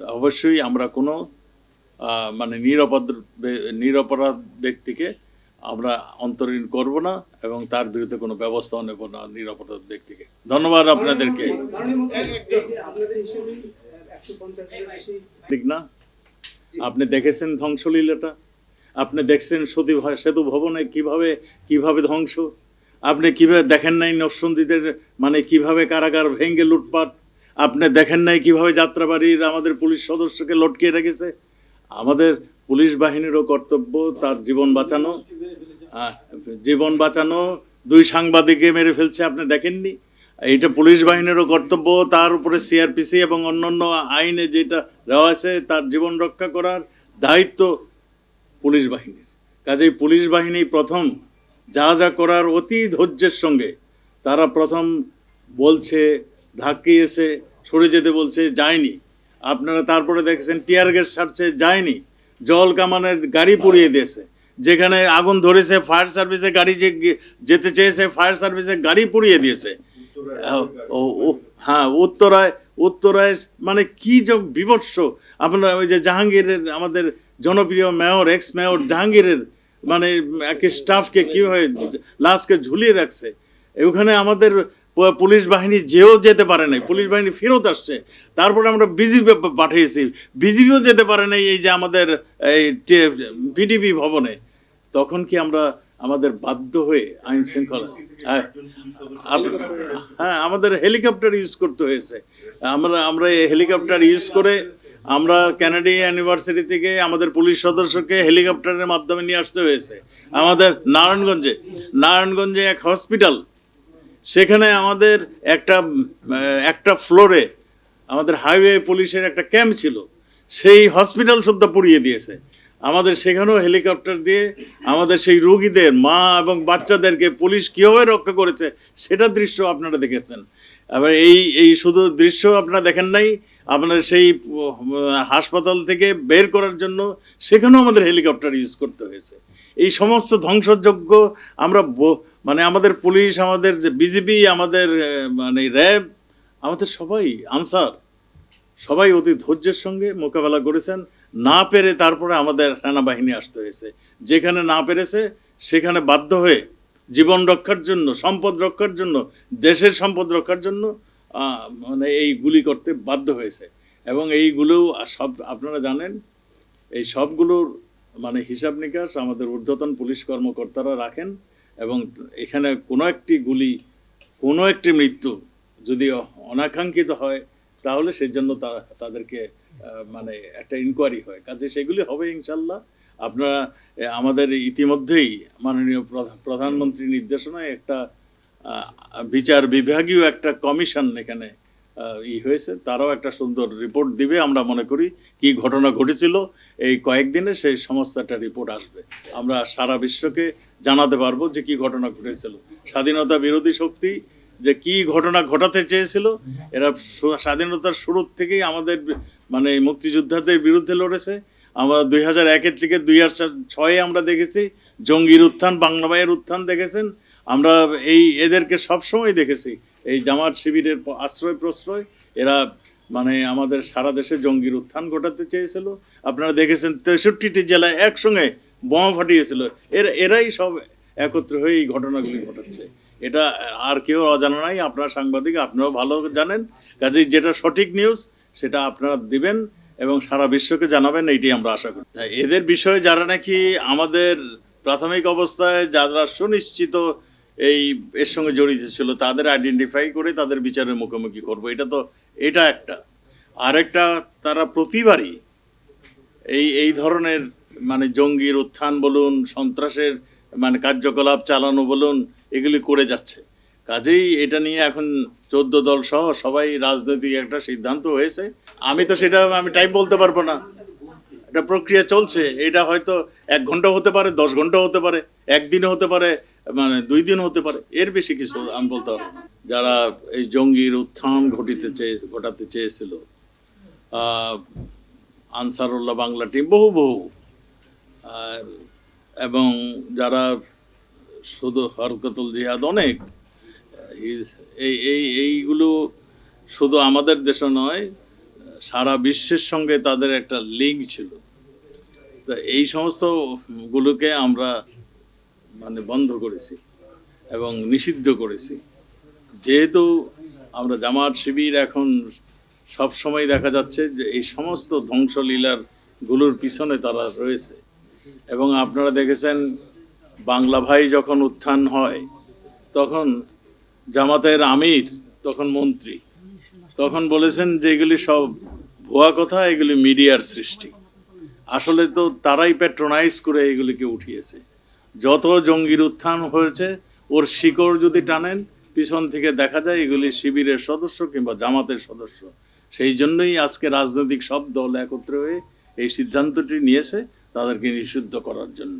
অবশ্যই আমরা কোনো মানে নিরাপদ নিরপরাধ ব্যক্তিকে আমরা অন্তরীণ করব না এবং তার বিরুদ্ধে কোনো ব্যবস্থা নেব না নিরাপরাধ ব্যক্তিকে। ধন্যবাদ আপনাদেরকে। ঠিক না? আপনি দেখেছেন ধ্বংসলীলাটা? আপনি দেখছেন সতী সেতু ভবনে কীভাবে কীভাবে ধ্বংস? আপনি কীভাবে দেখেন নাই নরসন্দীদের মানে কীভাবে কারাগার ভেঙ্গে লুটপাট? আপনি দেখেন নাই কীভাবে যাত্রাবাড়ির আমাদের পুলিশ সদস্যকে লটকিয়ে রেখেছে? আমাদের পুলিশ বাহিনীরও কর্তব্য তার জীবন বাঁচানো। জীবন বাঁচানো, দুই সাংবাদিককে মেরে ফেলছে, আপনি দেখেননি? এইটা পুলিশ বাহিনীরও কর্তব্য, তার উপরে সিআরপিসি এবং অন্যান্য আইনে যেটা দেওয়া আছে, তার জীবন রক্ষা করার দায়িত্ব পুলিশ বাহিনীর। কাজেই পুলিশ বাহিনী প্রথম যা যা করার অতি ধৈর্যের সঙ্গে তারা প্রথম বলছে ধাক্কিয়েছে সরে যেতে বলছে, যায়নি। আপনারা তারপরে দেখেছেন, টিয়ার গ্যাস ছাড়ছে, যায়নি। জল কামানের গাড়ি পুড়িয়ে দিয়েছে। যেখানে আগুন ধরেছে, ফায়ার সার্ভিসে গাড়ি যে যেতে চেয়েছে, ফায়ার সার্ভিসে গাড়ি পুড়িয়ে দিয়েছে। হ্যাঁ উত্তরায় উত্তরায় মানে কি যে বিভৎস। আপনারা ওই যে জাহাঙ্গীরের, আমাদের জনপ্রিয় মেয়র এক্স মেয়র জাহাঙ্গীরের মানে এক স্টাফকে কীভাবে লাশকে ঝুলিয়ে রাখছে। ওখানে আমাদের পুলিশ বাহিনী যেও যেতে পারে নাই পুলিশ বাহিনী ফেরত আসছে। তারপরে আমরা বিজিবি পাঠিয়েছি। বিজিবিও যেতে পারে নাই এই যে আমাদের এই পিডিবি ভবনে। তখন কি আমরা আমাদের বাধ্য হয়ে আইন শৃঙ্খলা হ্যাঁ, হ্যাঁ আমাদের হেলিকপ্টার ইউজ করতে হয়েছে। আমরা আমরা এই হেলিকপ্টার ইউজ করে আমরা ক্যানাডি ইউনিভার্সিটি থেকে আমাদের পুলিশ সদস্যকে হেলিকপ্টারের মাধ্যমে নিয়ে আসতে হয়েছে। আমাদের নারায়ণগঞ্জে নারায়ণগঞ্জে এক হসপিটাল সেখানে আমাদের একটা একটা ফ্লোরে আমাদের হাইওয়ে পুলিশের একটা ক্যাম্প ছিল। সেই হসপিটাল সুদ্ধা পুড়িয়ে দিয়েছে। আমাদের সেখানেও হেলিকপ্টার দিয়ে আমাদের সেই রোগীদের, মা এবং বাচ্চাদেরকে পুলিশ কীভাবে রক্ষা করেছে, সেটা দৃশ্য আপনারা দেখেছেন। এবার এই এই শুধু দৃশ্য আপনারা দেখেন নাই, আপনার সেই হাসপাতাল থেকে বের করার জন্য সেখানেও আমাদের হেলিকপ্টার ইউজ করতে হয়েছে। এই সমস্ত ধ্বংসযোগ্য আমরা মানে আমাদের পুলিশ, আমাদের যে বিজিবি আমাদের মানে র্যাব, আমাদের সবাই, আনসার, সবাই অতি ধৈর্যের সঙ্গে মোকাবেলা করেছেন। না পেরে তারপরে আমাদের সেনাবাহিনী আসতে হয়েছে। যেখানে না পেরেছে, সেখানে বাধ্য হয়ে জীবন রক্ষার জন্য, সম্পদ রক্ষার জন্য, দেশের সম্পদ রক্ষার জন্য মানে এই গুলি করতে বাধ্য হয়েছে। এবং এইগুলো সব, আপনারা জানেন, এই সবগুলোর মানে হিসাব নিকাশ আমাদের ঊর্ধ্বতন পুলিশ কর্মকর্তারা রাখেন। এবং এখানে কোনো একটি গুলি, কোনো একটি মৃত্যু যদি অনাকাঙ্ক্ষিত হয়, তাহলে সেই জন্য তাদেরকে মানে একটা ইনকোয়ারি হয়। কাজে সেগুলি হবে ইনশাল্লাহ। আপনারা আমাদের ইতিমধ্যেই মাননীয় প্রধা- প্রধানমন্ত্রীর নির্দেশনায় একটা বিচার বিভাগীয় একটা কমিশন এখানে ই হয়েছে। তারাও একটা সুন্দর রিপোর্ট দিবে, আমরা মনে করি কি ঘটনা ঘটেছিল। এই কয়েকদিনে সেই সমস্ত একটা রিপোর্ট আসবে। আমরা সারা বিশ্বকে জানাতে পারব যে কি ঘটনা ঘটেছিল। স্বাধীনতা বিরোধী শক্তি যে কি ঘটনা ঘটাতে চেয়েছিল, এরা স্বাধীনতার শুরুর থেকেই আমাদের মানে মুক্তিযোদ্ধাদের বিরুদ্ধে লড়েছে। আমরা দুই হাজার একের থেকে দুই হাজার ছয়ে আমরা দেখেছি, জঙ্গির উত্থান, বাংলা ভাইয়ের উত্থান দেখেছেন। আমরা এই এদেরকে সবসময় দেখেছি, এই জামাত শিবিরের আশ্রয় প্রশ্রয়। এরা মানে আমাদের সারা দেশে জঙ্গির উত্থান ঘটাতে চেয়েছিল। আপনারা দেখেছেন তেষট্টিটি জেলায় একসঙ্গে বোমা ফাটিয়েছিল। এর, এরাই সব একত্র হয়ে এই ঘটনাগুলি ঘটাচ্ছে। এটা আর কেউ অজানা নাই, আপনার সাংবাদিক আপনারাও ভালো জানেন। কাজেই যেটা সঠিক নিউজ সেটা আপনারা দিবেন এবং সারা বিশ্বকে জানাবেন, এইটাই আমরা আশা করি। এদের বিষয়ে যারা নাকি আমাদের প্রাথমিক অবস্থায়, যারা সুনিশ্চিত এই এর সঙ্গে জড়িত ছিল, তাদের আইডেন্টিফাই করে তাদের বিচারের মুখোমুখি করব। এটা তো, এটা একটা। আরেকটা, তারা প্রতিবারই এই এই ধরনের মানে জঙ্গির উত্থান বলুন, সন্ত্রাসের মানে কার্যকলাপ চালানো বলুন, এগুলি করে যাচ্ছে। কাজেই এটা নিয়ে এখন চোদ্দ দল সহ সবাই রাজনৈতিক একটা সিদ্ধান্ত হয়েছে। আমি তো সেটা, আমি টাইপ বলতে পারব না। এটা প্রক্রিয়া চলছে। এটা হয়তো এক ঘণ্টা হতে পারে, দশ ঘণ্টা হতে পারে একদিনে হতে পারে মানে দুই দিন হতে পারে। এর বেশি কিছু আমি বলতে পারব যারা এই জঙ্গির উত্থান ঘটিতে চেয়ে, ঘটাতে চেয়েছিল আনসারুল্লাহ বাংলা টিম বহু বহু এবং যারা শুধু হরকতুল জিহাদ অনেক এই এই এই এইগুলো শুধু আমাদের দেশে নয়, সারা বিশ্বের সঙ্গে তাদের একটা লিঙ্ক ছিল। তো এই সমস্ত গুলোকে আমরা মানে বন্ধ করেছি এবং নিষিদ্ধ করেছি। যেহেতু আমরা জামাত শিবির এখন সব সময় দেখা যাচ্ছে যে এই সমস্ত ধ্বংসলীলারগুলোর পিছনে তারা রয়েছে। এবং আপনারা দেখেছেন, বাংলা ভাই যখন উত্থান হয়, তখন জামাতের আমির, তখন মন্ত্রী। তখন বলেছেন যে এগুলি সব ভুয়া কথা, এগুলি মিডিয়ার সৃষ্টি। আসলে তো তারাই প্যাট্রোনাইজ করে এগুলিকে উঠিয়েছে। যত জঙ্গির উত্থান হয়েছে, ওর শিকড় যদি টানেন, পিছন থেকে দেখা যায় এগুলি শিবিরের সদস্য কিংবা জামাতের সদস্য। সেই জন্যই আজকে রাজনৈতিক সব দল একত্রে হয়ে এই সিদ্ধান্তটি নিয়েছে। তাদেরকে নিষিদ্ধ করার জন্য।